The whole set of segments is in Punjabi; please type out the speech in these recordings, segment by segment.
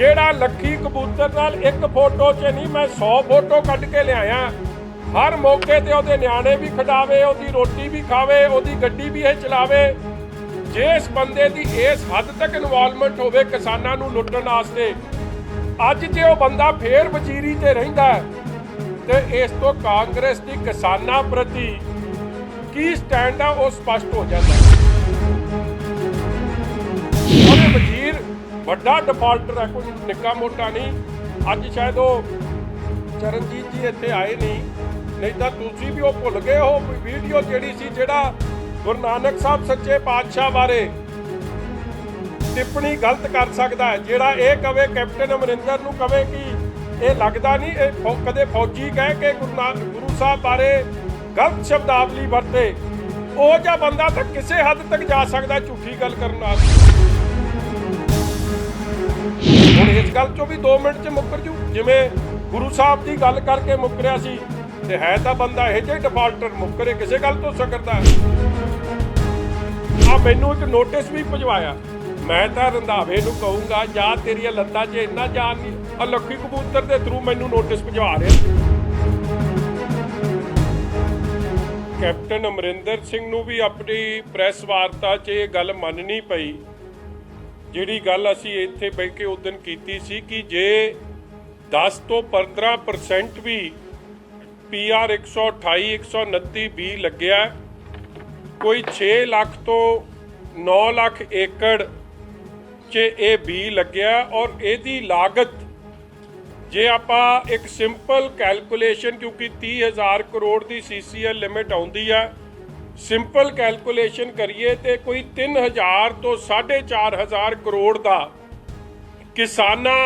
ਜਿਹੜਾ ਲੱਖੀ ਕਬੂਤਰ ਨਾਲ ਇੱਕ ਫੋਟੋ 'ਚ ਨਹੀਂ ਮੈਂ 100 ਫੋਟੋ ਕੱਢ ਕੇ ਲਿਆਇਆ। ਹਰ ਮੌਕੇ ਤੇ ਉਹਦੇ ਨਿਆਣੇ ਵੀ ਖਿਡਾਵੇ ਉਹਦੀ ਰੋਟੀ ਵੀ ਖਾਵੇ ਉਹਦੀ ਗੱਡੀ ਵੀ ਇਹ ਚਲਾਵੇ। ਜੇ ਇਸ ਬੰਦੇ ਦੀ ਇਸ ਹੱਦ ਤੱਕ ਇਨਵੋਲਵਮੈਂਟ ਹੋਵੇ ਕਿਸਾਨਾਂ ਨੂੰ ਲੁੱਟਣ ਵਾਸਤੇ ਅੱਜ ਜੇ ਉਹ ਬੰਦਾ ਫੇਰ ਵਜ਼ੀਰੀ ਤੇ ਰਹਿੰਦਾ ਹੈ, ਤੇ ਇਸ ਤੋਂ ਕਾਂਗਰਸ ਦੀ ਕਿਸਾਨਾਂ ਪ੍ਰਤੀ ਕੀ ਸਟੈਂਡ ਆ ਉਹ ਸਪਸ਼ਟ ਹੋ ਜਾਂਦਾ ਵੱਡਾ ਡਿਫਾਲਟਰ ਹੈ ਕੋਈ ਨਿੱਕਾ ਮੋਟਾ ਨਹੀਂ। ਅੱਜ ਸ਼ਾਇਦ ਉਹ ਚਰਨਜੀਤ ਜੀ ਇੱਥੇ ਆਏ ਨਹੀਂ ਨਹੀਂ ਤਾਂ ਤੁਸੀਂ ਵੀ ਉਹ ਭੁੱਲ ਗਏ ਹੋ ਵੀਡੀਓ ਜਿਹੜੀ ਸੀ ਜਿਹੜਾ ਗੁਰੂ ਨਾਨਕ ਸਾਹਿਬ ਸੱਚੇ ਪਾਤਸ਼ਾਹ ਬਾਰੇ ਟਿੱਪਣੀ ਗਲਤ ਕਰ ਸਕਦਾ ਹੈ, ਜਿਹੜਾ ਇਹ ਕਵੇ ਕੈਪਟਨ ਅਮਰਿੰਦਰ ਨੂੰ ਕਵੇ ਕਿ ਇਹ ਲੱਗਦਾ ਨਹੀਂ, ਇਹ ਫੌ- ਕਦੇ ਫੌਜੀ ਕਹਿ ਕੇ ਗੁਰੂ ਨਾਨਕ ਗੁਰੂ ਸਾਹਿਬ ਬਾਰੇ ਗਲਤ ਸ਼ਬਦਾਵਲੀ ਵਰਤੇ। ਉਹ ਜਿਹਾ ਬੰਦਾ ਤਾਂ ਕਿਸੇ ਹੱਦ ਤੱਕ ਜਾ ਸਕਦਾ ਝੂਠੀ ਗੱਲ ਕਰਨ ਨਾਲ ਇਸ ਗੱਲ ਚੋਂ ਵੀ 2 ਮਿੰਟ 'ਚ ਮੁੱਕਰ ਜੂ। ਜਿਵੇਂ ਗੁਰੂ ਸਾਹਿਬ ਦੀ ਗੱਲ ਕਰਕੇ ਮੁੱਕਰਿਆ ਸੀ, ਤੇ ਹੈ ਤਾਂ ਬੰਦਾ ਇਹ ਜਿਹਾ ਡਿਫਾਲਟਰ ਮੁੱਕਰੇ, ਕਿਸੇ ਗੱਲ ਤੋਂ ਸਕਰਦਾ ਆ ਮੈਨੂੰ ਇੱਕ ਨੋਟਿਸ ਵੀ ਭਜਵਾਇਆ ਮੈਂ ਤਾਂ ਰੰਧਾਵੇ ਨੂੰ ਕਹੂੰਗਾ, ਜਾਂ ਤੇਰੀਆਂ ਲੱਤਾਂ 'ਚ ਇੰਨਾ ਜਾਨ ਨਹੀਂ ਆ ਲੱਖੀ ਕਬੂਤਰ ਦੇ ਥਰੂ ਮੈਨੂੰ ਨੋਟਿਸ ਭਜਵਾ ਰਿਹਾ ਕੈਪਟਨ ਅਮਰਿੰਦਰ ਸਿੰਘ ਨੂੰ ਵੀ ਆਪਣੀ ਪ੍ਰੈਸ ਵਾਰਤਾ 'ਚ ਇਹ ਗੱਲ ਮੰਨਣੀ ਪਈ। ਜਿਹੜੀ ਗੱਲ ਅਸੀਂ ਇੱਥੇ ਬੈ ਕੇ ਉਦੋਂ ਕੀਤੀ ਸੀ ਕਿ ਜੇ 10 ਤੋਂ 15% ਵੀ ਪੀਆਰ 128 129 ਬੀ ਲੱਗਿਆ, ਕੋਈ 6 ਲੱਖ ਤੋਂ 9 ਲੱਖ ਏਕੜ 'ਚ ਇਹ ਬੀ ਲੱਗਿਆ ਔਰ ਇਹਦੀ ਲਾਗਤ ਜੇ ਆਪਾਂ ਇੱਕ ਸਿੰਪਲ ਕੈਲਕੂਲੇਸ਼ਨ ਕਿਉਂਕਿ 30000 ਕਰੋੜ ਦੀ ਸੀਸੀਐਲ ਲਿਮਿਟ ਆਉਂਦੀ ਹੈ ਸਿੰਪਲ ਕੈਲਕੂਲੇਸ਼ਨ ਕਰੀਏ ਤੇ ਕੋਈ 3000 ਤੋਂ 4500 ਕਰੋੜ ਦਾ ਕਿਸਾਨਾਂ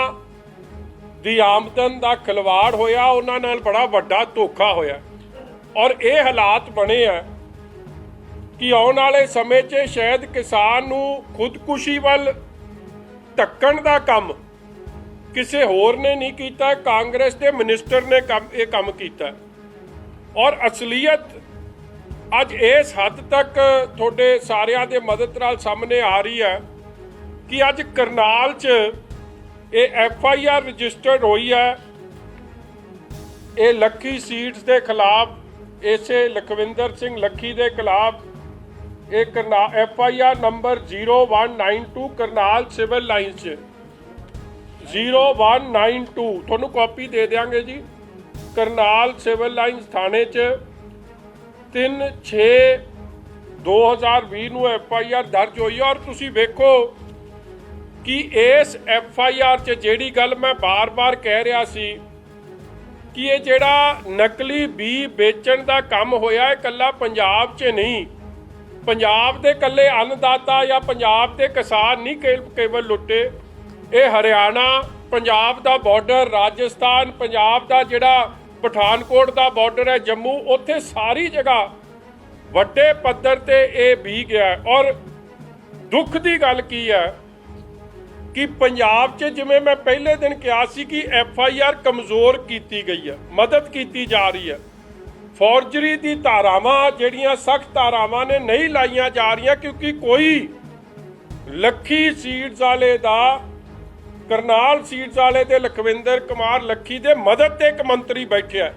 ਦੀ ਆਮਦਨ ਦਾ ਖਿਲਵਾੜ ਹੋਇਆ, ਉਹਨਾਂ ਨਾਲ ਬੜਾ ਵੱਡਾ ਧੋਖਾ ਹੋਇਆ। ਔਰ ਇਹ ਹਾਲਾਤ ਬਣੇ ਆ ਕਿ ਆਉਣ ਵਾਲੇ ਸਮੇਂ 'ਚ ਸ਼ਾਇਦ ਕਿਸਾਨ ਨੂੰ ਖੁਦਕੁਸ਼ੀ ਵੱਲ ਧੱਕਣ ਦਾ ਕੰਮ ਕਿਸੇ ਹੋਰ ਨੇ ਨਹੀਂ ਕੀਤਾ, ਕਾਂਗਰਸ ਦੇ ਮਿਨਿਸਟਰ ਨੇ ਕੰਮ, ਇਹ ਕੰਮ ਕੀਤਾ। ਔਰ ਅਸਲੀਅਤ ਅੱਜ ਇਸ ਹੱਦ ਤੱਕ ਤੁਹਾਡੇ ਸਾਰਿਆਂ ਦੇ ਮਦਦ ਨਾਲ ਸਾਹਮਣੇ ਆ ਰਹੀ ਹੈ ਕਿ ਅੱਜ ਕਰਨਾਲ 'ਚ ਇਹ ਐਫ ਆਈ ਆਰ ਰਜਿਸਟਰਡ ਹੋਈ ਹੈ। ਇਹ ਲੱਖੀ ਸੀਟਸ ਦੇ ਖਿਲਾਫ, ਇਸੇ ਲਖਵਿੰਦਰ ਸਿੰਘ ਲੱਖੀ ਦੇ ਖਿਲਾਫ ਇਹ ਕਰਨਾ, F I R number 0192 Karnal civil lines 'ਚ। 0192 ਤੁਹਾਨੂੰ ਕਾਪੀ ਦੇ ਦਿਆਂਗੇ ਜੀ। ਕਰਨਾਲ ਸਿਵਲ ਲਾਈਨਸ ਥਾਣੇ 'ਚ 3 6 2020 ਨੂੰ ਐਫ ਆਈ ਆਰ ਦਰਜ ਹੋਈ ਔਰ ਤੁਸੀਂ ਵੇਖੋ ਕਿ ਇਸ ਐਫ ਆਈ ਆਰ 'ਚ ਜਿਹੜੀ ਗੱਲ ਮੈਂ ਬਾਰ-ਬਾਰ ਕਹਿ ਰਿਹਾ ਸੀ ਕਿ ਇਹ ਜਿਹੜਾ ਨਕਲੀ ਬੀ ਵੇਚਣ ਦਾ ਕੰਮ ਹੋਇਆ, ਇਹ ਇਕੱਲਾ ਪੰਜਾਬ 'ਚ ਨਹੀਂ। ਪੰਜਾਬ ਦੇ ਇਕੱਲੇ ਅੰਨਦਾਤਾ ਜਾਂ ਪੰਜਾਬ ਦੇ ਕਿਸਾਨ ਨਹੀਂ ਕੇਵਲ ਲੁੱਟੇ। ਇਹ ਹਰਿਆਣਾ, ਪੰਜਾਬ ਦਾ ਬਾਰਡਰ ਰਾਜਸਥਾਨ, ਪੰਜਾਬ ਦਾ ਜਿਹੜਾ ਪਠਾਨਕੋਟ ਦਾ ਬਾਰਡਰ ਹੈ ਜੰਮੂ, ਉੱਥੇ ਸਾਰੀ ਜਗ੍ਹਾ ਵੱਡੇ ਪੱਧਰ ਤੇ ਇਹ ਵੀ ਗਿਆ ਔਰ ਦੁੱਖ ਦੀ ਗੱਲ ਕੀ ਹੈ ਕਿ ਪੰਜਾਬ 'ਚ ਜਿਵੇਂ ਮੈਂ ਪਹਿਲੇ ਦਿਨ ਕਿਹਾ ਸੀ ਕਿ ਐਫ ਆਈ ਆਰ ਕਮਜ਼ੋਰ ਕੀਤੀ ਗਈ ਹੈ, ਮਦਦ ਕੀਤੀ ਜਾ ਰਹੀ ਹੈ। ਫੌਰਜਰੀ ਦੀ ਧਾਰਾਵਾਂ ਜਿਹੜੀਆਂ ਸਖਤ ਧਾਰਾਵਾਂ ਨੇ ਨਹੀਂ ਲਾਈਆਂ ਜਾ ਰਹੀਆਂ ਕਿਉਂਕਿ ਕੋਈ ਲੱਖੀ ਸੀਡਸ ਵਾਲੇ ਦਾ ਕਰਨਾਲ ਸੀਟਸ ਵਾਲੇ ਤੇ ਲਖਵਿੰਦਰ ਕੁਮਾਰ ਲੱਖੀ ਦੇ ਮਦਦ ਤੇ ਇੱਕ ਮੰਤਰੀ ਬੈਠਿਆ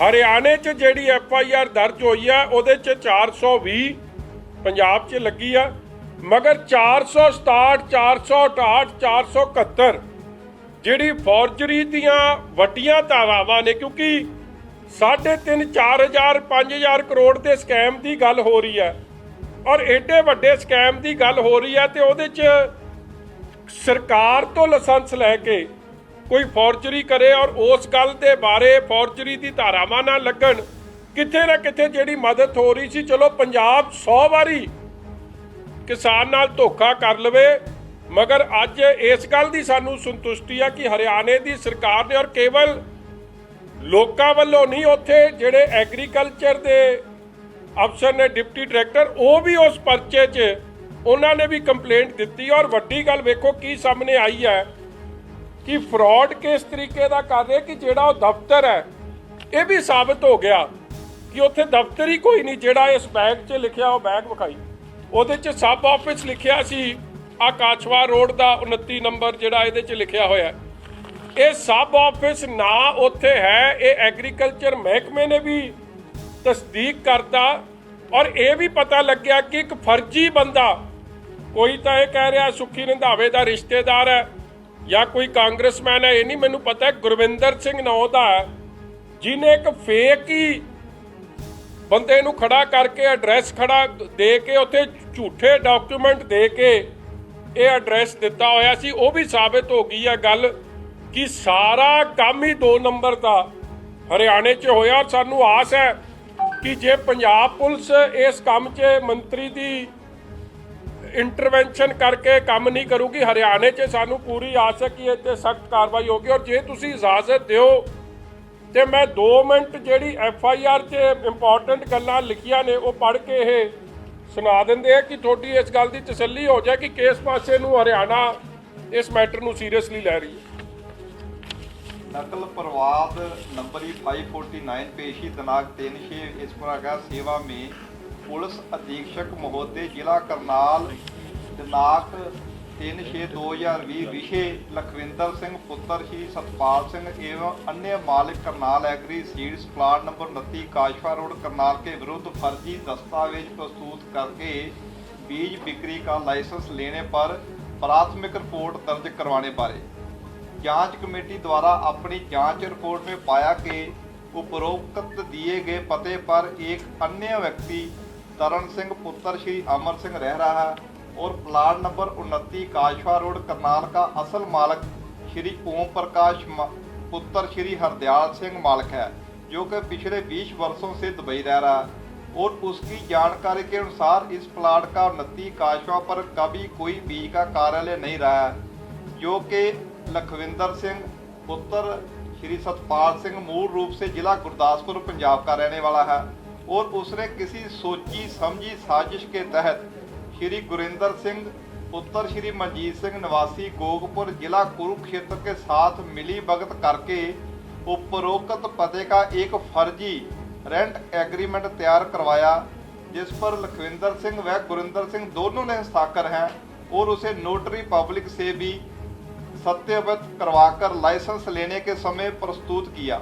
ਹਰਿਆਣੇ 'ਚ ਜਿਹੜੀ ਐਫ ਆਈ ਆਰ ਦਰਜ ਹੋਈ ਹੈ ਉਹਦੇ 'ਚ 420 ਪੰਜਾਬ 'ਚ ਲੱਗੀ ਆ, ਮਗਰ 467 468 471 ਜਿਹੜੀ ਫੌਰਜਰੀ ਦੀਆਂ ਵੱਡੀਆਂ ਧਾਰਾਵਾਂ ਨੇ, ਕਿਉਂਕਿ 3.5 4000 5000 ਕਰੋੜ ਦੇ ਸਕੈਮ ਦੀ ਗੱਲ ਹੋ ਰਹੀ ਹੈ ਔਰ ਐਡੇ ਵੱਡੇ ਸਕੈਮ ਦੀ ਗੱਲ ਹੋ ਰਹੀ ਹੈ ਤੇ ਉਹਦੇ 'ਚ ਸਰਕਾਰ ਤੋਂ ਲਾਇਸੈਂਸ ਲੈ ਕੇ ਕੋਈ ਫੌਰਜਰੀ ਕਰੇ ਔਰ ਉਸ ਗੱਲ ਦੇ ਬਾਰੇ ਫੌਰਜਰੀ ਦੀ ਧਾਰਾਵਾਂ ਨਾ ਲੱਗਣ ਕਿਤੇ ਨਾ ਕਿਤੇ ਜਿਹੜੀ ਮਦਦ ਹੋ ਰਹੀ ਸੀ, ਚਲੋ ਪੰਜਾਬ 100 ਵਾਰੀ ਕਿਸਾਨ ਨਾਲ ਧੋਖਾ ਕਰ ਲਵੇ, ਮਗਰ ਅੱਜ ਇਸ ਗੱਲ ਦੀ ਸਾਨੂੰ ਸੰਤੁਸ਼ਟੀ ਆ ਕਿ ਹਰਿਆਣੇ ਦੀ ਸਰਕਾਰ ਨੇ ਔਰ ਕੇਵਲ ਲੋਕਾਂ ਵੱਲੋਂ ਨਹੀਂ, ਉੱਥੇ ਜਿਹੜੇ ਐਗਰੀਕਲਚਰ ਦੇ ਅਫਸਰ ਨੇ, ਡਿਪਟੀ ਡਾਇਰੈਕਟਰ, ਉਹ ਵੀ ਉਸ ਪਰਚੇ 'ਚ ਉਹਨਾਂ ਨੇ ਵੀ ਕੰਪਲੇਂਟ ਦਿੱਤੀ ਔਰ ਵੱਡੀ ਗੱਲ ਵੇਖੋ ਕੀ ਸਾਹਮਣੇ ਆਈ ਹੈ ਕਿ ਫਰਾਡ ਕਿਸ ਤਰੀਕੇ ਦਾ ਕਰ ਰਹੇ ਕਿ ਜਿਹੜਾ ਉਹ ਦਫ਼ਤਰ ਹੈ, ਇਹ ਵੀ ਸਾਬਤ ਹੋ ਗਿਆ ਕਿ ਉੱਥੇ ਦਫ਼ਤਰ ਹੀ ਕੋਈ ਨਹੀਂ, ਜਿਹੜਾ ਇਸ ਬੈਗ 'ਚ ਲਿਖਿਆ ਉਹ ਬੈਗ ਵਿਖਾਈ। ਉਹਦੇ 'ਚ ਸਬ ਆਫਿਸ ਲਿਖਿਆ ਸੀ ਆਕਾਸ਼ਵਾ ਰੋਡ ਦਾ 29 ਨੰਬਰ ਜਿਹੜਾ ਇਹਦੇ 'ਚ ਲਿਖਿਆ ਹੋਇਆ ਇਹ ਸਬ ਆਫਿਸ ਨਾ ਉੱਥੇ ਹੈ, ਇਹ ਐਗਰੀਕਲਚਰ ਮਹਿਕਮੇ ਨੇ ਵੀ ਤਸਦੀਕ ਕਰਤਾ ਔਰ ਇਹ ਵੀ ਪਤਾ ਲੱਗਿਆ ਕਿ ਇੱਕ ਫਰਜ਼ੀ ਬੰਦਾ ਕੋਈ ਤਾਂ ਇਹ ਕਹਿ ਰਿਹਾ ਸੁਖੀ ਰੰਧਾਵੇ ਦਾ ਰਿਸ਼ਤੇਦਾਰ ਹੈ ਜਾਂ ਕੋਈ ਕਾਂਗਰਸਮੈਨ ਹੈ ਇਹ ਨਹੀਂ ਮੈਨੂੰ ਪਤਾ ਗੁਰਵਿੰਦਰ ਸਿੰਘ ਨੌ ਦਾ ਹੈ, ਜਿਹਨੇ ਇੱਕ ਫੇਕ ਹੀ ਬੰਦੇ ਨੂੰ ਖੜਾ ਕਰਕੇ ਐਡਰੈਸ ਖੜਾ ਦੇ ਕੇ ਉੱਥੇ ਝੂਠੇ ਡਾਕੂਮੈਂਟ ਦੇ ਕੇ ਇਹ ਐਡਰੈਸ ਦਿੱਤਾ ਹੋਇਆ ਸੀ ਉਹ ਵੀ ਸਾਬਤ ਹੋ ਗਈ ਹੈ ਗੱਲ ਕਿ ਸਾਰਾ ਕੰਮ ਹੀ 2 ਨੰਬਰ ਦਾ ਹਰਿਆਣੇ 'ਚ ਹੋਇਆ। ਔਰ ਸਾਨੂੰ ਆਸ ਹੈ ਕਿ ਜੇ ਪੰਜਾਬ ਪੁਲਿਸ ਇਸ ਕੰਮ 'ਚ ਮੰਤਰੀ ਦੀ ਇੰਟਰਵੈਂਸ਼ਨ ਕਰਕੇ ਕੰਮ ਨਹੀਂ ਕਰੂਗੀ ਹਰਿਆਣੇ 'ਚ ਸਾਨੂੰ ਪੂਰੀ ਆਸ ਹੈ ਕਿ ਇਹ ਤੇ ਸਖਤ ਕਾਰਵਾਈ ਹੋਗੀ ਔਰ ਜੇ ਤੁਸੀਂ ਇਜਾਜ਼ਤ ਦਿਓ ਤੇ ਮੈਂ 2 ਮਿੰਟ ਜਿਹੜੀ ਐਫ ਆਈ ਆਰ 'ਚ ਇੰਪੋਰਟੈਂਟ ਗੱਲਾਂ ਲਿਖੀਆਂ ਨੇ ਉਹ ਪੜ੍ਹ ਕੇ ਇਹ ਸੁਣਾ ਦਿੰਦੇ ਆ ਕਿ ਤੁਹਾਡੀ ਇਸ ਗੱਲ ਦੀ ਤਸੱਲੀ ਹੋ ਜਾਏ ਕਿ ਕਿਸ ਪਾਸੇ ਨੂੰ ਹਰਿਆਣਾ ਇਸ ਮੈਟਰ ਨੂੰ ਸੀਰੀਅਸਲੀ ਲੈ ਰਹੀ ਹੈ नकल प्रवाद नंबरी 549 पेशी दिनांक तीन छः इस प्रकार सेवा में पुलिस अधीक्षक महोदय जिला करनाल दिनांक तीन छः दो हजार भी विषय लखविंदर सिंह पुत्र श्री सतपाल सिंह एवं अन्य मालिक Karnal agri seeds plot number उनतीस काशवा रोड करनाल के विरुद्ध फर्जी दस्तावेज प्रस्तुत करके बीज बिक्री का लाइसेंस लेने पर प्राथमिक रिपोर्ट दर्ज करवाने बारे जांच कमेटी द्वारा अपनी जांच रिपोर्ट में पाया कि उपरोक्त दिए गए पते पर एक अन्य व्यक्ति तरण सिंह पुत्र श्री अमर सिंह रह रहा है और प्लाट नंबर उनतीस काशवा रोड करनाल का असल मालक श्री ओम प्रकाश म- पुत्र श्री हरदयाल सिंह मालिक है जो कि पिछले 20 वर्षों से दुबई रह रहा है और उसकी जानकारी के अनुसार इस प्लाट का उन्नति काशवा पर कभी कोई बीज का कार्यालय नहीं रहा है जो कि लखविंदर सिंह पुत्र श्री सतपाल सिंह मूल रूप से जिला गुरदासपुर पंजाब का रहने वाला है और उसने किसी सोची समझी साजिश के तहत श्री गुरिंदर सिंह पुत्र श्री मनजीत सिंह निवासी गोगपुर जिला कुरुक्षेत्र के साथ मिली भगत करके उपरोक्त पते का एक फर्जी रेंट एग्रीमेंट तैयार करवाया जिस पर लखविंदर सिंह व गुरिंदर सिंह दोनों ने हस्ताक्षर हैं और उसे नोटरी पब्लिक से भी सत्यापित करवाकर लाइसेंस लेने के समय प्रस्तुत किया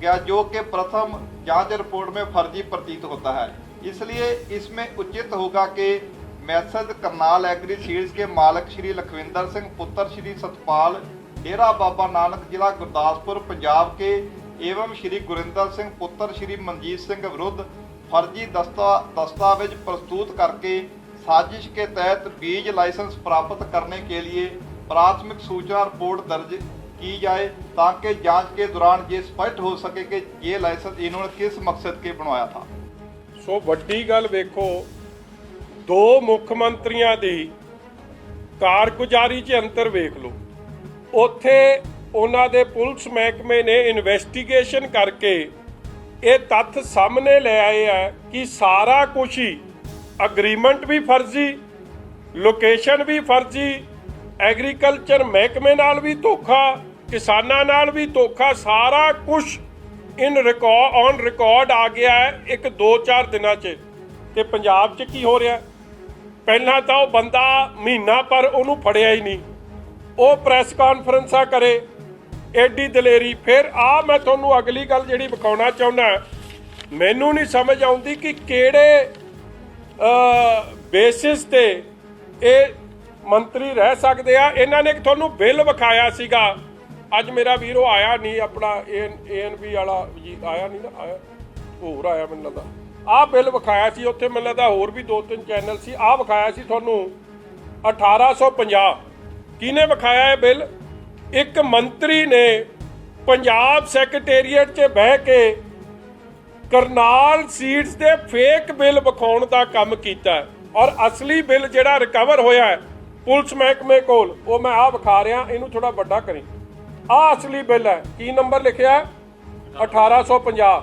गया जो कि प्रथम जाँच रिपोर्ट में फर्जी प्रतीत होता है। इसलिए इसमें उचित होगा कि मैसेज करनाल एग्री सीड्स के मालिक श्री लखविंदर सिंह, पुत्र श्री सतपाल डेरा बाबा नानक जिला गुरदासपुर, पंजाब के एवं श्री गुरिंदर सिंह, पुत्र श्री मनजीत सिंह विरुद्ध फर्जी दस्ता, दस्तावेज़ प्रस्तुत करके साजिश के तहत बीज लाइसेंस प्राप्त करने के लिए प्राथमिक सूचना रिपोर्ट दर्ज की जाए ताकि जांच के दौरान ये स्पष्ट हो सके कि ये लाइसेंस इन्होंने किस मकसद के बनवाया था ਸੋ ਵੱਡੀ ਗੱਲ ਵੇਖੋ ਦੋ ਮੁੱਖ ਮੰਤਰੀਆਂ ਦੀ ਕਾਰਗੁਜ਼ਾਰੀ 'ਚ ਅੰਤਰ ਵੇਖ ਲਓ ਉੱਥੇ ਉਹਨਾਂ ਦੇ ਪੁਲਿਸ ਮਹਿਕਮੇ ਨੇ ਇਨਵੈਸਟੀਗੇਸ਼ਨ ਕਰਕੇ ਇਹ ਤੱਥ ਸਾਹਮਣੇ ਲੈ ਆਏ ਆ ਕਿ ਸਾਰਾ ਕੁਝ ਹੀ ਅਗਰੀਮੈਂਟ ਵੀ ਫਰਜ਼ੀ ਲੋਕੇਸ਼ਨ ਵੀ ਫਰਜ਼ੀ ਐਗਰੀਕਲਚਰ ਮਹਿਕਮੇ ਨਾਲ ਵੀ ਧੋਖਾ, ਕਿਸਾਨਾਂ ਨਾਲ ਵੀ ਧੋਖਾ, ਸਾਰਾ ਕੁਝ ਇਨ ਰਿਕਾਰਡ ਔਨ ਰਿਕਾਰਡ ਆ ਗਿਆ ਹੈ ਇੱਕ 2-4 ਦਿਨਾਂ 'ਚ। ਤੇ ਪੰਜਾਬ 'ਚ ਕੀ ਹੋ ਰਿਹਾ? ਪਹਿਲਾਂ ਤਾਂ ਉਹ ਬੰਦਾ ਮਹੀਨਾ ਪਰ ਉਹਨੂੰ ਫੜਿਆ ਹੀ ਨਹੀਂ। ਉਹ ਪ੍ਰੈਸ ਕਾਨਫਰੰਸਾਂ ਕਰੇ ਐਡੀ ਦਲੇਰੀ। ਫਿਰ ਆ ਮੈਂ ਤੁਹਾਨੂੰ ਅਗਲੀ ਗੱਲ ਜਿਹੜੀ ਵਿਖਾਉਣਾ ਚਾਹੁੰਦਾ, ਮੈਨੂੰ ਨਹੀਂ ਸਮਝ ਆਉਂਦੀ ਕਿ ਕਿਹੜੇ ਬੇਸਿਸ ਤੇ ਇਹ ਮੰਤਰੀ ਰਹਿ ਸਕਦੇ ਆ। ਇਹਨਾਂ ਨੇ ਇੱਕ ਤੁਹਾਨੂੰ ਬਿੱਲ ਵਿਖਾਇਆ ਸੀਗਾ। ਅੱਜ ਮੇਰਾ ਵੀਰੋ ਆਇਆ ਨਹੀਂ, ਆਪਣਾ ਏਐਨਬੀ ਵਾਲਾ ਜੀ ਆਇਆ ਨਹੀਂ ਨਾ, ਆਇਆ। ਹੋਰ ਆਇਆ ਮੈਨੂੰ ਲੱਗਦਾ। ਆਹ ਬਿੱਲ ਵਿਖਾਇਆ ਸੀ, ਉੱਥੇ ਮੈਨੂੰ ਲੱਗਦਾ ਹੋਰ ਵੀ ਦੋ ਤਿੰਨ ਚੈਨਲ ਸੀ। ਆਹ ਵਿਖਾਇਆ ਸੀ ਤੁਹਾਨੂੰ 1850 ਕਿਹਨੇ ਵਿਖਾਇਆ ਇਹ ਬਿੱਲ? ਇੱਕ ਮੰਤਰੀ ਨੇ ਪੰਜਾਬ ਸੈਕਟਰੀਏਟ 'ਚ ਬਹਿ ਕੇ ਕਰਨਾਲ ਸੀਟਸ ਦੇ ਫੇਕ ਬਿੱਲ ਵਿਖਾਉਣ ਦਾ ਕੰਮ ਕੀਤਾ। ਔਰ ਅਸਲੀ ਬਿੱਲ ਜਿਹੜਾ ਰਿਕਵਰ ਹੋਇਆ ਹੈ ਪੁਲਿਸ ਮਹਿਕਮੇ ਕੋਲ, ਉਹ ਮੈਂ ਆਹ ਵਿਖਾ ਰਿਹਾ, ਇਹਨੂੰ ਥੋੜਾ ਵੱਡਾ ਕਰੀ। ਆਹ ਅਸਲੀ ਬਿੱਲ ਹੈ। ਕੀ ਨੰਬਰ ਲਿਖਿਆ? ਹੈ? 1850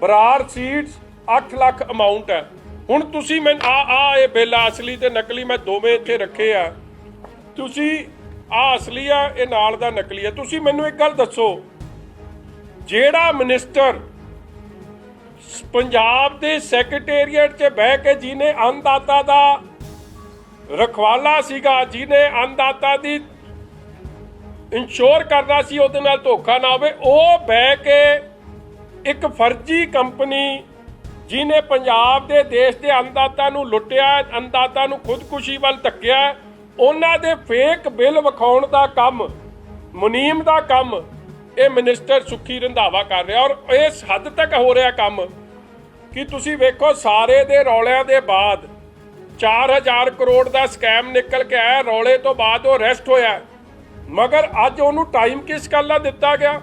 ਬਰਾਰ ਸੀਟਸ 8 ਲੱਖ ਅਮਾਉਂਟ ਹੈ। ਹੁਣ ਤੁਸੀਂ ਮੈਂ ਆ ਆ ਇਹ ਬਿੱਲ ਆ, ਅਸਲੀ ਤੇ ਨਕਲੀ, ਮੈਂ ਦੋਵੇਂ ਇੱਥੇ ਰੱਖੇ ਆ। ਤੁਸੀਂ ਆ ਅਸਲੀ ਆ, ਇਹ ਨਾਲ ਦਾ ਨਕਲੀ ਆ। ਤੁਸੀਂ ਮੈਨੂੰ ਇੱਕ ਗੱਲ ਦੱਸੋ, ਜਿਹੜਾ ਮਿਨਿਸਟਰ ਪੰਜਾਬ ਦੇ ਸੈਕਟਰੀਏਟ 'ਚ ਬਹਿ ਕੇ ਜਿਹਨੇ ਅੰਨਦਾਤਾ ਦਾ ਰਖਵਾਲਾ ਸੀਗਾ, ਜਿਹਨੇ ਅੰਨਦਾਤਾ ਦੀ ਇੰਸ਼ੋਰ ਕਰਦਾ ਸੀ, ਉਹਦੇ ਨਾਲ ਧੋਖਾ ਨਾ ਹੋਵੇ, ਉਹ ਬਹਿ ਕੇ ਇੱਕ ਫਰਜ਼ੀ ਕੰਪਨੀ ਜਿਹਨੇ ਪੰਜਾਬ ਦੇ ਦੇਸ਼ ਦੇ ਅੰਨਦਾਤਾ ਨੂੰ ਲੁੱਟਿਆ, ਅੰਨਦਾਤਾ ਨੂੰ ਖੁਦਕੁਸ਼ੀ ਵੱਲ ਧੱਕਿਆ, ਉਹਨਾਂ ਦੇ ਫੇਕ ਬਿੱਲ ਵਿਖਾਉਣ ਦਾ ਕੰਮ, ਮੁਨੀਮ ਦਾ ਕੰਮ, ਇਹ ਮਿਨਿਸਟਰ ਸੁਖੀ ਰੰਧਾਵਾ ਕਰ ਰਿਹਾ ਔਰ ਇਸ ਹੱਦ ਤੱਕ ਹੋ ਰਿਹਾ ਕੰਮ ਕਿ ਤੁਸੀਂ ਵੇਖੋ, ਸਾਰੇ ਦੇ ਰੌਲਿਆਂ ਦੇ ਬਾਅਦ 4000 ਕਰੋੜ ਦਾ ਸਕੈਮ ਨਿਕਲ ਕੇ ਆਇਆ, ਰੌਲੇ ਤੋਂ ਬਾਅਦ ਉਹ ਅਰੈਸਟ ਹੋਇਆ। ਮਗਰ ਅੱਜ ਉਹਨੂੰ ਟਾਈਮ ਕਿਸ ਗੱਲ ਦਾ ਦਿੱਤਾ ਗਿਆ?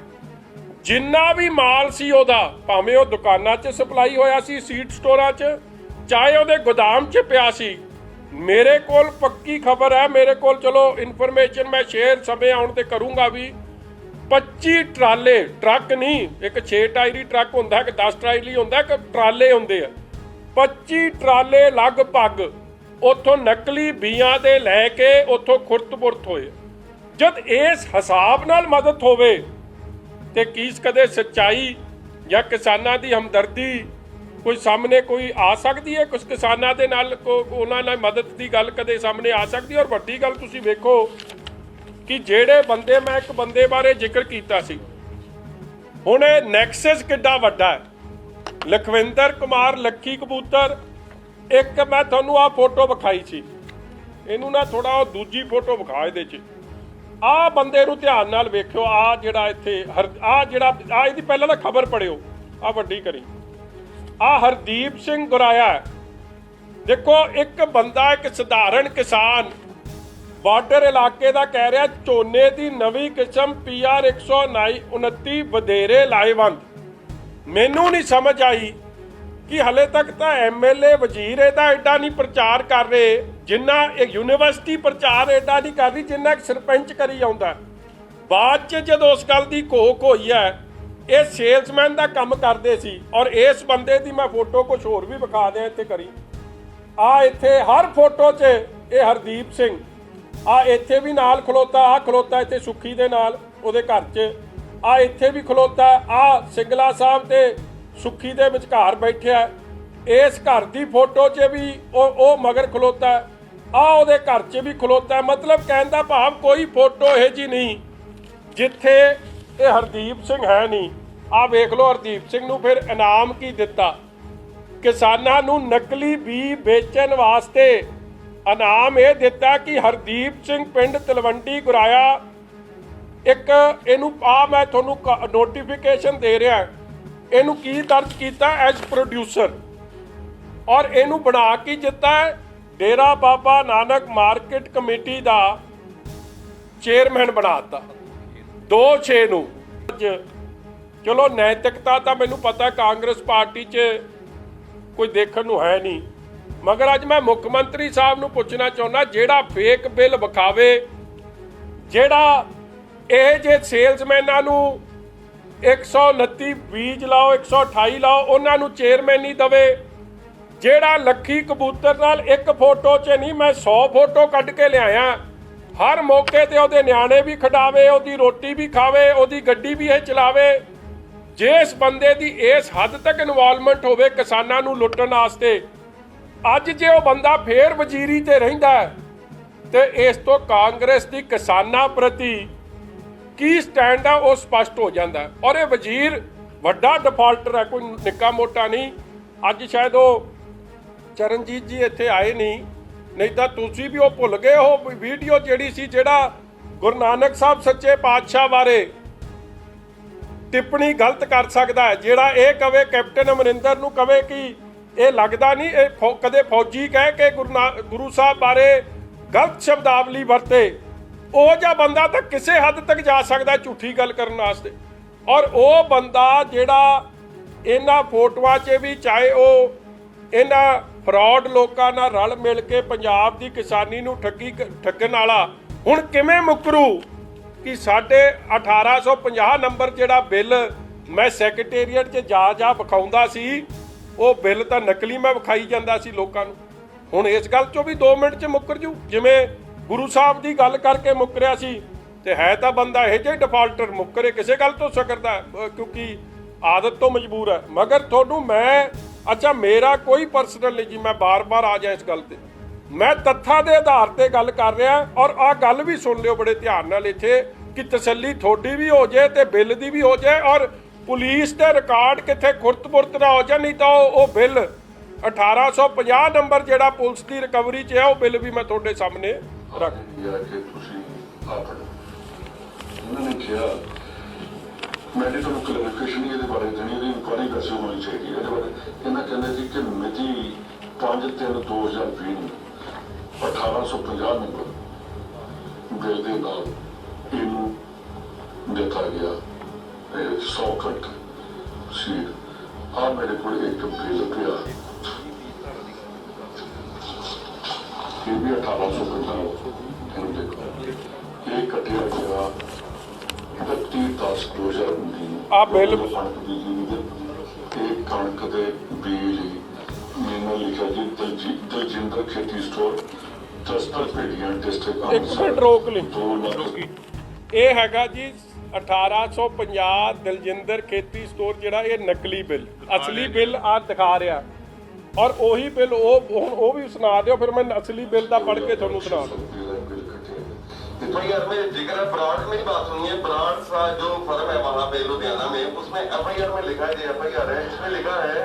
ਜਿੰਨਾ ਵੀ ਮਾਲ ਸੀ ਉਹਦਾ, ਭਾਵੇਂ ਉਹ ਦੁਕਾਨਾਂ 'ਚ ਸਪਲਾਈ ਹੋਇਆ ਸੀ ਸੀਡ ਸਟੋਰਾਂ 'ਚ, ਚਾਹੇ ਉਹਦੇ ਗੋਦਾਮ 'ਚ ਪਿਆ ਸੀ, ਮੇਰੇ ਕੋਲ ਪੱਕੀ ਖਬਰ ਹੈ, ਮੇਰੇ ਕੋਲ ਚਲੋ ਇਨਫੋਰਮੇਸ਼ਨ ਮੈਂ ਸ਼ੇਅਰ ਸਮੇਂ ਆਉਣ ਤੇ ਕਰੂੰਗਾ ਵੀ 25 ਟਰਾਲੇ, ਟਰੱਕ ਨਹੀਂ, ਇੱਕ 6 ਟਾਇਰੀ ਟਰੱਕ ਹੁੰਦਾ, ਇੱਕ 10 ਟਾਇਰੀ ਹੁੰਦਾ, ਇੱਕ ਟਰਾਲੇ ਹੁੰਦੇ ਆ। 25 ਟਰਾਲੇ ਲਗਭਗ ਉੱਥੋਂ ਨਕਲੀ ਬੀਆਂ ਦੇ ਲੈ ਕੇ ਉਥੋਂ ਖੁਰਤਪੁਰਤ ਹੋਏ। ਜਦ ਇਸ ਹਿਸਾਬ ਨਾਲ ਮਦਦ ਹੋਵੇ, ਤੇ ਕੀਸ ਕਦੇ ਸੱਚਾਈ ਜਾਂ ਕਿਸਾਨਾਂ ਦੀ ਹਮਦਰਦੀ ਕੋਈ ਸਾਹਮਣੇ ਕੋਈ ਆ ਸਕਦੀ ਹੈ? ਕੁਝ ਕਿਸਾਨਾਂ ਦੇ ਨਾਲ ਕੋ- ਉਹਨਾਂ ਨਾਲ ਮਦਦ ਦੀ ਗੱਲ ਕਦੇ ਸਾਹਮਣੇ ਆ ਸਕਦੀ ਔਰ ਵੱਡੀ ਗੱਲ ਤੁਸੀਂ ਵੇਖੋ ਕਿ ਜਿਹੜੇ ਬੰਦੇ ਮੈਂ ਇੱਕ ਬੰਦੇ ਬਾਰੇ ਜ਼ਿਕਰ ਕੀਤਾ ਸੀ, ਹੁਣ ਇਹ ਨੈਕਸਸ ਕਿੱਡਾ ਵੱਡਾ ਹੈ? ਲਖਵਿੰਦਰ ਕੁਮਾਰ, ਲੱਕੀ ਕਬੂਤਰ ਇੱਕ ਮੈਂ ਤੁਹਾਨੂੰ ਆ ਫੋਟੋ ਵਿਖਾਈ ਸੀ। ਇਹਨੂੰ ਨਾ ਥੋੜਾ ਉਹ ਦੂਜੀ ਫੋਟੋ ਵਿਖਾ ਇਹਦੇ 'ਚ। ਆ ਬੰਦੇ ਨੂੰ ਧਿਆਨ ਨਾਲ ਵੇਖਿਓ ਆ ਜਿਹੜਾ ਇੱਥੇ ਆ ਜਿਹੜਾ ਆ ਇਹਦੀ ਪਹਿਲਾਂ ਤਾਂ ਖਬਰ ਪੜਿਓ ਆ ਵੱਡੀ ਕਰੀ ਆ ਹਰਦੀਪ ਸਿੰਘ ਗੁਰਾਇਆ ਦੇਖੋ, ਇੱਕ ਬੰਦਾ, ਇੱਕ ਸਧਾਰਨ ਕਿਸਾਨ, ਬਾਰਡਰ ਇਲਾਕੇ ਦਾ ਕਹਿ ਰਿਹਾ, ਝੋਨੇ ਦੀ ਨਵੀਂ ਕਿਸਮ ਪੀਆਰ 129 ਵਧੇਰੇ ਲਾਹੇਵੰਦ। ਮੈਨੂੰ ਨਹੀਂ ਸਮਝ ਆਈ ਕਿ ਹਲੇ ਤੱਕ ਤਾਂ ਐਮਐਲਏ ਵਜ਼ੀਰ ਇਹਦਾ ਐਡਾ ਨਹੀਂ ਪ੍ਰਚਾਰ ਕਰ ਰਹੇ, ਜਿੰਨਾ ਇਹ ਯੂਨੀਵਰਸਿਟੀ ਪ੍ਰਚਾਰ ਐਡਾ ਨਹੀਂ ਕਰ ਰਹੀ ਜਿੰਨਾ ਇੱਕ ਸਰਪੰਚ ਕਰੀ ਜਾਂਦਾ ਬਾਅਦ ਚ ਜਦੋਂ ਉਸ ਗੱਲ ਦੀ ਘੋਖ ਹੋਈ ਹੈ, ਇਹ ਸੇਲਸਮੈਨ ਦਾ ਕੰਮ ਕਰਦੇ ਸੀ ਔਰ ਇਸ ਬੰਦੇ ਦੀ ਮੈਂ ਫੋਟੋ ਕੁਝ ਹੋਰ ਵੀ ਵਿਖਾ ਦਿਆਂ ਇੱਥੇ ਕਰੀ। ਆ ਇੱਥੇ ਹਰ ਫੋਟੋ 'ਚ ਇਹ ਹਰਦੀਪ ਸਿੰਘ। ਆ ਇੱਥੇ ਵੀ ਨਾਲ ਖਲੋਤਾ, ਆ ਖਲੋਤਾ ਇੱਥੇ ਸੁੱਖੀ ਦੇ ਨਾਲ ਉਹਦੇ ਘਰ 'ਚ। ਆ ਇੱਥੇ ਵੀ ਖਲੋਤਾ, ਆ ਸਿੰਗਲਾ ਸਾਹਿਬ ਤੇ ਸੁੱਖੀ ਦੇ ਵਿਚਕਾਰ ਬੈਠਿਆ ਇਸ ਘਰ ਦੀ ਫੋਟੋ 'ਚ ਵੀ ਉਹ ਉਹ ਮਗਰ ਖਲੋਤਾ ਆ ਉਹਦੇ ਘਰ 'ਚ ਵੀ ਖਲੋਤਾ ਮਤਲਬ ਕਹਿਣ ਦਾ ਭਾਵ ਕੋਈ ਫੋਟੋ ਇਹ ਜੀ ਨਹੀਂ, ਜਿੱਥੇ ਇਹ ਹਰਦੀਪ ਸਿੰਘ ਹੈ ਨਹੀਂ। ਆ ਵੇਖ ਲਓ ਹਰਦੀਪ ਸਿੰਘ ਨੂੰ ਫਿਰ ਇਨਾਮ ਕੀ ਦਿੱਤਾ। ਕਿਸਾਨਾਂ ਨੂੰ ਨਕਲੀ ਬੀ ਵੇਚਣ ਵਾਸਤੇ ਇਨਾਮ ਇਹ ਦਿੱਤਾ ਕਿ ਹਰਦੀਪ ਸਿੰਘ ਪਿੰਡ ਤਲਵੰਡੀ ਗੁਰਾਇਆ ਇੱਕ ਇਹਨੂੰ ਆ ਮੈਂ ਤੁਹਾਨੂੰ ਨੋਟੀਫਿਕੇਸ਼ਨ ਦੇ ਰਿਹਾ। ਇਹਨੂੰ ਕੀ ਦਰਜ ਕੀਤਾ ਐਜ਼ ਪ੍ਰੋਡਿਊਸਰ ਔਰ ਇਹਨੂੰ ਬਣਾ ਕੇ ਦਿੱਤਾ? ਡੇਰਾ ਬਾਬਾ ਨਾਨਕ ਮਾਰਕੀਟ ਕਮੇਟੀ ਦਾ ਚੇਅਰਮੈਨ ਬਣਾਤਾ 2-6 ਨੂੰ। ਅੱਜ ਚਲੋ ਨੈਤਿਕਤਾ ਤਾਂ ਮੈਨੂੰ ਪਤਾ ਕਾਂਗਰਸ ਪਾਰਟੀ 'ਚ ਕੋਈ ਦੇਖਣ ਨੂੰ ਹੈ ਨਹੀਂ। ਮਗਰ ਅੱਜ ਮੈਂ ਮੁੱਖ ਮੰਤਰੀ ਸਾਹਿਬ ਨੂੰ ਪੁੱਛਣਾ ਚਾਹੁੰਦਾ, ਜਿਹੜਾ ਫੇਕ ਬਿੱਲ ਵਿਖਾਵੇ, ਜਿਹੜਾ ਇਹ ਜੇ ਸੇਲਸਮੈਨਾਂ ਨੂੰ 129 ਬੀਜ ਲਾਓ 128 ਲਾਓ ਉਹਨਾਂ ਨੂੰ ਚੇਅਰਮੈਨ ਹੀ ਦਵੇ। ਜਿਹੜਾ ਲੱਖੀ ਕਬੂਤਰ ਨਾਲ ਇੱਕ ਫੋਟੋ 'ਚ ਨਹੀਂ ਮੈਂ 100 ਫੋਟੋ ਕੱਢ ਕੇ ਲਿਆਇਆ। ਹਰ ਮੌਕੇ ਤੇ ਉਹਦੇ ਨਿਆਣੇ ਵੀ ਖਿਡਾਵੇ ਉਹਦੀ ਰੋਟੀ ਵੀ ਖਾਵੇ ਉਹਦੀ ਗੱਡੀ ਵੀ ਇਹ ਚਲਾਵੇ। ਜੇ ਇਸ ਬੰਦੇ ਦੀ ਇਸ ਹੱਦ ਤੱਕ ਇਨਵੋਲਵਮੈਂਟ ਹੋਵੇ ਕਿਸਾਨਾਂ ਨੂੰ ਲੁੱਟਣ ਵਾਸਤੇ ਅੱਜ ਜੇ ਉਹ ਬੰਦਾ ਫੇਰ ਵਜ਼ੀਰੀ ਤੇ ਰਹਿੰਦਾ ਹੈ, ਤੇ ਇਸ ਤੋਂ ਕਾਂਗਰਸ ਦੀ ਕਿਸਾਨਾਂ ਪ੍ਰਤੀ ਕੀ ਸਟੈਂਡ ਆ, ਉਹ ਸਪਸ਼ਟ ਹੋ ਜਾਂਦਾ ਔਰ ਇਹ ਵਜ਼ੀਰ ਵੱਡਾ ਡਿਫਾਲਟਰ ਹੈ, ਕੋਈ ਨਿੱਕਾ ਮੋਟਾ ਨਹੀਂ। ਅੱਜ ਸ਼ਾਇਦ ਉਹ ਚਰਨਜੀਤ ਜੀ ਇੱਥੇ ਆਏ ਨਹੀਂ ਨਹੀਂ ਤਾਂ ਤੁਸੀਂ ਵੀ ਉਹ ਭੁੱਲ ਗਏ ਉਹ ਵੀਡੀਓ ਜਿਹੜੀ ਸੀ ਜਿਹੜਾ ਗੁਰੂ ਨਾਨਕ ਸਾਹਿਬ ਸੱਚੇ ਪਾਤਸ਼ਾਹ ਬਾਰੇ ਟਿੱਪਣੀ ਗਲਤ ਕਰ ਸਕਦਾ ਹੈ, ਜਿਹੜਾ ਇਹ ਕਵੇ ਕੈਪਟਨ ਅਮਰਿੰਦਰ ਨੂੰ ਕਵੇ ਕਿ ਇਹ ਲੱਗਦਾ ਨਹੀਂ, ਇਹ ਫੌ- ਕਦੇ ਫੌਜੀ ਕਹਿ ਕੇ ਗੁਰੂ ਗੁਰੂ ਸਾਹਿਬ ਬਾਰੇ ਗਲਤ ਸ਼ਬਦਾਵਲੀ ਵਰਤੇ। ਉਹ ਜਿਹਾ ਬੰਦਾ ਤਾਂ ਕਿਸੇ ਹੱਦ ਤੱਕ ਜਾ ਸਕਦਾ ਝੂਠੀ ਗੱਲ ਕਰਨ ਵਾਸਤੇ। ਔਰ ਉਹ ਬੰਦਾ ਜਿਹੜਾ ਇਹਨਾਂ ਫੋਟੋਆਂ 'ਚ ਵੀ ਚਾਹੇ ਉਹ ਇਹਨਾਂ ਫਰਾਡ ਲੋਕਾਂ ਨਾਲ ਰਲ ਮਿਲ ਕੇ ਪੰਜਾਬ ਦੀ ਕਿਸਾਨੀ ਨੂੰ ਠੱਗੀ ਕ- ਠੱਗਣ ਵਾਲਾ, ਹੁਣ ਕਿਵੇਂ ਮੁਕਰੂ ਕਿ ਸਾਡੇ 1850 ਨੰਬਰ ਜਿਹੜਾ ਬਿੱਲ ਮੈਂ ਸੈਕਟਰੀਏਟ 'ਚ ਜਾ ਜਾ ਵਿਖਾਉਂਦਾ ਸੀ, ਉਹ ਬਿੱਲ ਤਾਂ ਨਕਲੀ ਮੈਂ ਵਿਖਾਈ ਜਾਂਦਾ ਸੀ ਲੋਕਾਂ ਨੂੰ। ਹੁਣ ਇਸ ਗੱਲ 'ਚੋਂ ਵੀ 2 ਮਿੰਟ 'ਚ ਮੁੱਕਰ ਜੂ, ਜਿਵੇਂ ਗੁਰੂ ਸਾਹਿਬ ਦੀ ਗੱਲ ਕਰਕੇ ਮੁੱਕਰਿਆ ਸੀ। ਤੇ ਹੈ ਤਾਂ ਬੰਦਾ ਇਹ ਜਿਹੇ ਡਿਫਾਲਟਰ ਮੁੱਕਰੇ, ਕਿਸੇ ਗੱਲ ਤੋਂ ਸਕਰਦਾ ਕਿਉਂਕਿ ਆਦਤ ਤੋਂ ਮਜਬੂਰ ਹੈ। ਮਗਰ ਤੁਹਾਨੂੰ ਮੈਂ, ਅੱਛਾ, ਮੇਰਾ ਕੋਈ ਪਰਸਨਲ ਨਹੀਂ ਜੀ, ਮੈਂ ਬਾਰ-ਬਾਰ ਆ ਜਾ ਇਸ ਗੱਲ ਤੇ। ਮੈਂ ਤੱਥਾਂ ਦੇ ਆਧਾਰ ਤੇ ਗੱਲ ਕਰ ਰਿਹਾ ਔਰ ਆਹ ਗੱਲ ਵੀ ਸੁਣ ਲਿਓ ਬੜੇ ਧਿਆਨ ਨਾਲ ਇੱਥੇ ਕਿ ਤਸੱਲੀ ਤੁਹਾਡੀ ਵੀ ਹੋ ਜਾਏ ਤੇ ਬਿੱਲ ਦੀ ਵੀ ਹੋ ਜਾਏ ਔਰ ਪੁਲਿਸ ਦੇ ਰਿਕਾਰਡ ਕਿੱਥੇ ਖੁਰਤ-ਬੁਰਤ ਨਾ ਹੋ ਜਾਣ ਨਹੀਂ ਤਾਂ ਉਹ ਉਹ ਬਿੱਲ 1850 ਨੰਬਰ ਜਿਹੜਾ ਪੁਲਿਸ ਦੀ ਰਿਕਵਰੀ 'ਚ ਹੈ, ਉਹ ਬਿੱਲ ਵੀ ਮੈਂ ਤੁਹਾਡੇ ਸਾਹਮਣੇ ਰੱਖ। ਯਾ ਕਿ ਤੁਸੀਂ ਆਪਣ ਉਹਨਾਂ ਨੇ ਕਿਹਾ, ਮੈਂ ਤੁਹਾਨੂੰ ਕਲੈਰੀਫਿਕੇਸ਼ਨ ਇਹਦੇ ਬਾਰੇ ਦੇਣੀ, ਇਹਦੀ ਇਨਕੁਆਰੀ ਵੈਸੇ ਹੋਣੀ ਚਾਹੀਦੀ ਹੈ। ਇਹਦੇ ਬਾਰੇ ਇਹਨਾਂ ਕਹਿੰਦੇ ਸੀ ਕਿ ਮਿਤੀ 5/3/2020 ਨੂੰ 1850 ਨੰਬਰ ਬਿੱਲ ਦੇ ਨਾਲ ਇਹਨੂੰ ਦਿੱਤਾ ਗਿਆ। ਇਹ 100 ਘੰਟ ਸੀ ਆ ਮੇਰੇ ਕੋਲ ਇੱਕ ਬਿੱਲ ਪਿਆ। ਇਹ ਵੀ 1850 ਇਹਨੂੰ ਦੇਖੋ ਇਹ ਕੱਟਿਆ ਗਿਆ 31 ਦਸ 2019 ਨੂੰ ਆਹ ਬਿੱਲ- ਇਹ ਕਣਕ ਦੇ ਬੀਜ ਮੈਨੂੰ ਲਿਖਿਆ ਜੀ ਦਲਜੀ- ਦਲਜਿੰਦਰ ਖੇਤੀ ਸਟੋਰ ਦਸਤਰ ਪੇੜੀਆਂ ਡਿਸਟ੍ਰਿਕਟ ਇੱਕ ਮਿੰਟ ਰੋਕ ਲਈ। ਇਹ ਹੈਗਾ ਜੀ 1850 ਦਲਜਿੰਦਰ ਖੇਤੀ ਸਟੋਰ ਜਿਹੜਾ ਇਹ ਨਕਲੀ ਬਿੱਲ ਅਸਲੀ ਬਿੱਲ ਆ ਦਿਖਾ ਰਿਹਾ। ਔਰ ਉਹੀ ਬਿੱਲ ਉਹ ਹੁਣ ਉਹ ਵੀ ਸੁਣਾ ਦਿਓ ਫਿਰ ਮੈਂ ਅਸਲੀ ਬਿੱਲ ਦਾ ਪੜ੍ਹ ਕੇ ਤੁਹਾਨੂੰ ਸੁਣਾ ਦੂੰ ਬਿੱਲ ਕੱਟਿਆ ਗਿਆ। भाई यार में जिक्र है ब्रांड मेरी बात सुनिए ब्रांड का जो फर्म है वहाँ पे लुधियाना में उसमें एफ आई आर में लिखा है एफ आई आर है इसमें लिखा है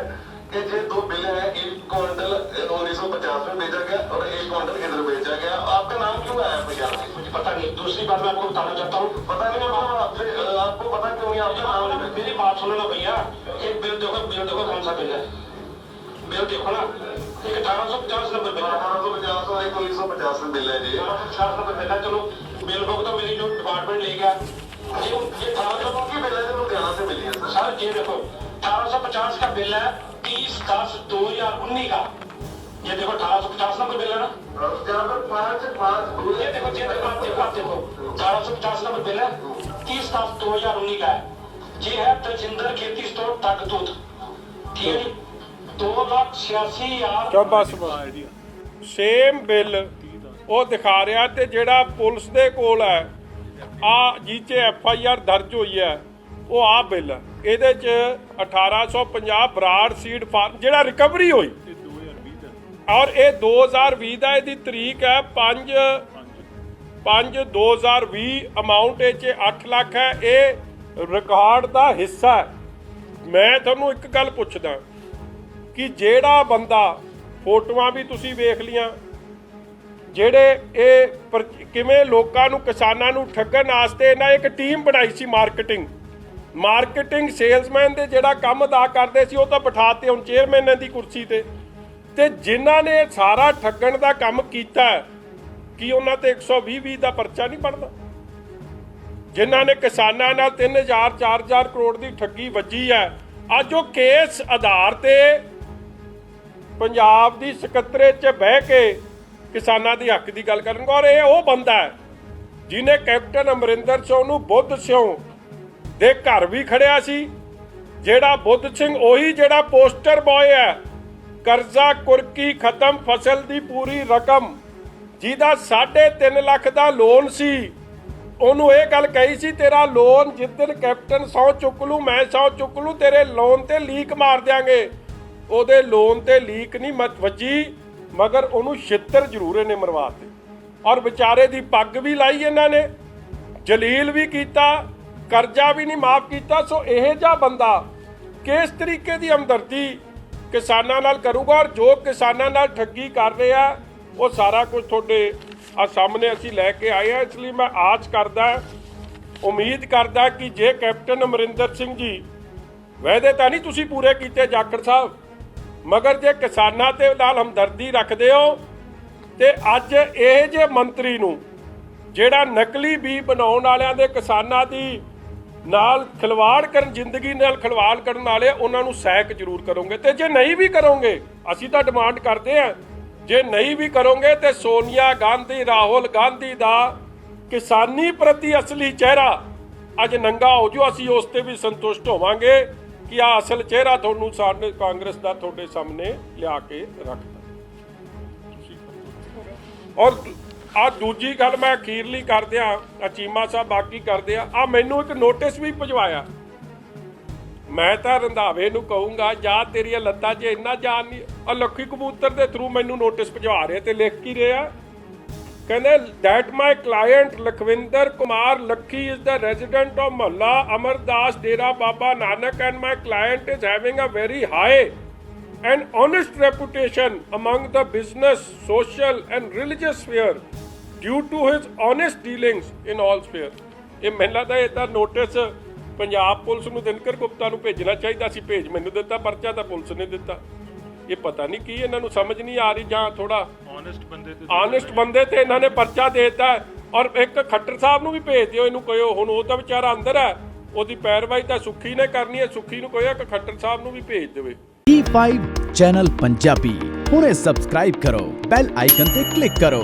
कि ये दो बिल हैं एक क्विंटल उन्नीस सौ पचास में बेचा गया और एक क्विंटल इधर बेचा गया आपका नाम क्यों है एफ आई आर में मुझे पता नहीं दूसरी बात मैं आपको बताना चाहता हूँ पता नहीं आपको आपसे आपको पता क्यों नहीं आपका नाम नहीं मेरी बात सुनो ना भैया एक बिल देखो बिल देखो कौन सा बिल है बिल देखो ना एक अठारह सौ पचास नंबर बिल अठारह सौ पचास और एक उन्नीस सौ पचास बिल है जी पचास नंबर बिल है चलो बिल बुक तो मेरी जो डिपार्टमेंट ले गया ये ये अठारह सौ की बिल है। जो लुधियाना से मिली है सर सर ये देखो, अठारह सौ पचास का बिल है, तीस दस दो हज़ार उन्नीस का ये देखो अठारह सौ पचास नंबर बिल है। ना पाँच पाँच ये देखो ये देखो आप देखो आप देखो अठारह सौ पचास नंबर बिल है, तीस दस दो हज़ार उन्नीस का है। ये है तजिंदर खेती स्टोर तक दूध ठीक है जी 286000 ਕਿਉਂ ਬਸ ਬਸ ਸੇਮ ਬਿੱਲ ਉਹ ਦਿਖਾ ਰਿਹਾ ਤੇ ਜਿਹੜਾ ਪੁਲਿਸ ਦੇ ਕੋਲ ਹੈ ਆ ਜੀਚੇ ਐਫ ਆਈ ਆਰ ਦਰਜ ਹੋਈ ਹੈ ਉਹ ਆ ਬਿੱਲ ਇਹਦੇ ਚ 1850 ਬਰਾੜ ਸੀਡ ਫਾਰਮ ਜਿਹੜਾ ਰਿਕਵਰੀ ਹੋਈ। ਔਰ ਇਹ 2020 ਦਾ ਇਹਦੀ ਤਰੀਕ ਹੈ 5 5 2020 ਅਮਾਉਂਟ ਇਹ ਚ 8 ਲੱਖ ਹੈ। ਇਹ ਰਿਕਾਰਡ ਦਾ ਹਿੱਸਾ ਮੈਂ ਤੁਹਾਨੂੰ ਇੱਕ ਗੱਲ ਪੁੱਛਦਾ। ਕਿ ਜਿਹੜਾ ਬੰਦਾ ਫੋਟੋਆਂ ਵੀ ਤੁਸੀਂ ਵੇਖ ਲੀਆਂ ਜਿਹੜੇ ਇਹ ਕਿਵੇਂ ਲੋਕਾਂ ਨੂੰ ਕਿਸਾਨਾਂ ਨੂੰ ਠੱਗਣ ਵਾਸਤੇ ਇਹਨਾਂ ਇੱਕ ਟੀਮ ਬਣਾਈ ਸੀ ਮਾਰਕੀਟਿੰਗ ਮਾਰਕੀਟਿੰਗ ਸੇਲਸਮੈਨ ਦੇ ਜਿਹੜਾ ਕੰਮ ਅਦਾ ਕਰਦੇ ਸੀ ਉਹ ਤਾਂ ਬਿਠਾਤੇ ਹੁਣ ਚੇਅਰਮੈਨ ਦੀ ਕੁਰਸੀ ਤੇ। ਤੇ ਜਿਨ੍ਹਾਂ ਨੇ ਸਾਰਾ ਠੱਗਣ ਦਾ ਕੰਮ ਕੀਤਾ ਹੈ, ਕੀ ਉਹਨਾਂ ਤੇ 120 20 ਦਾ ਪਰਚਾ ਨਹੀਂ ਬਣਦਾ? ਜਿਨ੍ਹਾਂ ਨੇ ਕਿਸਾਨਾਂ ਨਾਲ 3000 4000 ਕਰੋੜ ਦੀ ਠੱਗੀ ਵੱਜੀ ਹੈ ਅੱਜ ਉਹ ਕੇਸ ਆਧਾਰ ਤੇ ਪੰਜਾਬ ਦੀ ਸਕੱਤਰੇ 'ਚ ਬਹਿ ਕੇ ਕਿਸਾਨਾਂ ਦੀ ਹੱਕ ਦੀ ਗੱਲ ਕਰਨਗੇ ਔਰ ਇਹ ਉਹ ਬੰਦਾ ਹੈ ਜਿਨੇ ਕੈਪਟਨ ਅਮਰਿੰਦਰ ਸਿੰਘ ਨੂੰ ਬੁੱਧ ਸਿੰਘ ਦੇ ਘਰ ਵੀ ਖੜਿਆ ਸੀ, ਜਿਹੜਾ ਬੁੱਧ ਸਿੰਘ ਉਹੀ ਜਿਹੜਾ ਪੋਸਟਰ ਬॉय ਹੈ, ਕਰਜ਼ਾ ਕੁਰਕੀ ਖਤਮ, ਫਸਲ ਦੀ ਪੂਰੀ ਰਕਮ ਜਿਹਦਾ 3.5 ਲੱਖ ਦਾ ਲੋਨ ਸੀ, ਉਹਨੂੰ ਇਹ ਗੱਲ ਕਹੀ ਸੀ, ਤੇਰਾ ਲੋਨ ਜਿੱਦਣ ਕੈਪਟਨ ਸੌ ਚੁੱਕ ਲੂ ਮੈਂ ਸੌ ਚੁੱਕ ਲੂ ਤੇਰੇ ਲੋਨ ਤੇ ਲੀਕ ਮਾਰ ਦਿਆਂਗੇ। ਉਹਦੇ ਲੋਨ ਤੇ ਲੀਕ ਨਹੀਂ ਮਤ ਵੱਜੀ, ਮਗਰ ਉਹਨੂੰ ਛਿੱਤਰ ਜ਼ਰੂਰ ਇਹਨੇ ਮਰਵਾਤੇ ਔਰ ਵਿਚਾਰੇ ਦੀ ਪੱਗ ਵੀ ਲਾਈ ਇਹਨਾਂ ਨੇ, ਜਲੀਲ ਵੀ ਕੀਤਾ, ਕਰਜ਼ਾ ਵੀ ਨਹੀਂ ਮਾਫ ਕੀਤਾ। ਸੋ ਇਹ ਜਿਹਾ ਬੰਦਾ ਕਿਸ ਤਰੀਕੇ ਦੀ ਹਮਦਰਦੀ ਕਿਸਾਨਾਂ ਨਾਲ ਕਰੂਗਾ ਔਰ ਜੋ ਕਿਸਾਨਾਂ ਨਾਲ ਠੱਗੀ ਕਰ ਰਿਹਾ, ਉਹ ਸਾਰਾ ਕੁਝ ਤੁਹਾਡੇ ਆ ਸਾਹਮਣੇ ਅਸੀਂ ਲੈ ਕੇ ਆਏ ਆ ਇਸ ਲਈ ਮੈਂ ਆਸ ਕਰਦਾ, ਉਮੀਦ ਕਰਦਾ ਕਿ ਜੇ ਕੈਪਟਨ ਅਮਰਿੰਦਰ ਸਿੰਘ ਜੀ, ਵਾਅਦੇ ਤਾਂ ਨਹੀਂ ਤੁਸੀਂ ਪੂਰੇ ਕੀਤੇ, ਜਾਖੜ ਸਾਹਿਬ? ਮਗਰ ਜੇ ਕਿਸਾਨਾਂ ਤੇ ਨਾਲ ਹਮਦਰਦੀ ਰੱਖਦੇ ਹੋ, ਤੇ ਅੱਜ ਇਹ ਜੇ ਮੰਤਰੀ ਨੂੰ ਜਿਹੜਾ ਨਕਲੀ ਬੀ ਬਣਾਉਣ ਵਾਲਿਆਂ ਦੇ ਕਿਸਾਨਾਂ ਦੀ ਨਾਲ ਖਿਲਵਾੜ ਕਰਨ, ਜ਼ਿੰਦਗੀ ਨਾਲ ਖਿਲਵਾੜ ਕਰਨ ਵਾਲੇ ਉਹਨਾਂ ਨੂੰ ਸਹਿਕ ਜ਼ਰੂਰ ਕਰੋਗੇ। ਤੇ ਜੇ ਨਹੀਂ ਵੀ ਕਰੋਗੇ, ਅਸੀਂ ਤਾਂ ਡਿਮਾਂਡ ਕਰਦੇ ਆ ਜੇ ਨਹੀਂ ਵੀ ਕਰੋਗੇ ਤੇ ਸੋਨੀਆ ਗਾਂਧੀ, ਰਾਹੁਲ ਗਾਂਧੀ ਦਾ ਕਿਸਾਨੀ ਪ੍ਰਤੀ ਅਸਲੀ ਚਿਹਰਾ ਅੱਜ ਨੰਗਾ ਹੋ ਜੂ ਅਸੀਂ ਉਸ ਤੇ ਵੀ ਸੰਤੁਸ਼ਟ ਹੋਵਾਂਗੇ। ਕਿ ਆ ਅਸਲ ਚਿਹਰਾ ਤੁਹਾਨੂੰ ਸਾਡੇ ਕਾਂਗਰਸ ਦਾ ਤੁਹਾਡੇ ਸਾਹਮਣੇ ਲਿਆ ਕੇ ਰੱਖਦਾ ਔਰ ਆ ਦੂਜੀ ਗੱਲ ਮੈਂ ਅਖੀਰਲੀ ਕਰਦਿਆਂ ਅਚੀਮਾ ਸਾਹਿਬ ਬਾਕੀ ਕਰਦੇ ਆ ਮੈਨੂੰ ਇੱਕ ਨੋਟਿਸ ਵੀ ਭਜਵਾਇਆ। ਮੈਂ ਤਾਂ ਰੰਧਾਵੇ ਨੂੰ ਕਹੂੰਗਾ, ਜਾਂ ਤੇਰੀਆਂ ਲੱਤਾਂ 'ਚ ਇੰਨਾ ਜਾਨ ਨਹੀਂ ਆ ਕਬੂਤਰ ਦੇ ਥਰੂ ਮੈਨੂੰ ਨੋਟਿਸ ਭਜਵਾ ਰਹੇ ਤੇ ਲਿਖ ਕੀ ਰਿਹਾ। ਕਹਿੰਦੇ that my client Lakhwinder Kumar Lakhi is the resident of Mohalla Amardas Dera Baba Nanak and my client is having a very high and honest reputation among the business social and religious sphere due to his honest dealings in all sphere ਇਹ ਮਹਿਲਾ ਦਾ ਇਹ ਤਾਂ ਨੋਟਿਸ ਪੰਜਾਬ ਪੁਲਿਸ ਨੂੰ ਦਿਨਕਰ ਗੁਪਤਾ ਨੂੰ ਭੇਜਣਾ ਚਾਹੀਦਾ ਸੀ ਭੇਜ ਮੈਨੂੰ ਦਿੱਤਾ ਪਰਚਾ ਤਾਂ ਪੁਲਿਸ ਨੇ ਦਿੱਤਾ ਇਹ ਪਤਾ ਨਹੀਂ ਕੀ ਇਹਨਾਂ ਨੂੰ ਸਮਝ ਨਹੀਂ ਆ ਰਹੀ ਜਾਂ ਥੋੜਾ ਓਨੈਸਟ ਬੰਦੇ ਤੇ ਆਨੈਸਟ ਬੰਦੇ ਤੇ ਇਹਨਾਂ ਨੇ ਪਰਚਾ ਦੇਤਾ ਔਰ ਇੱਕ ਖੱਟਰ ਸਾਹਿਬ ਨੂੰ ਵੀ ਭੇਜ ਦਿਓ ਇਹਨੂੰ ਕਹਿਓ ਹੁਣ ਉਹ ਤਾਂ ਵਿਚਾਰਾ ਅੰਦਰ ਹੈ ਉਹਦੀ ਪੈਰਵਾਈ ਤਾਂ ਸੁੱਖੀ ਨੇ ਕਰਨੀ ਹੈ ਸੁੱਖੀ ਨੂੰ ਕਹਿਆ ਕਿ ਖੱਟਰ ਸਾਹਿਬ ਨੂੰ ਵੀ ਭੇਜ ਦੇਵੇ। E5 ਚੈਨਲ ਪੰਜਾਬੀ ਹੁਣੇ ਸਬਸਕ੍ਰਾਈਬ ਕਰੋ ਬੈਲ ਆਈਕਨ ਤੇ ਕਲਿੱਕ ਕਰੋ।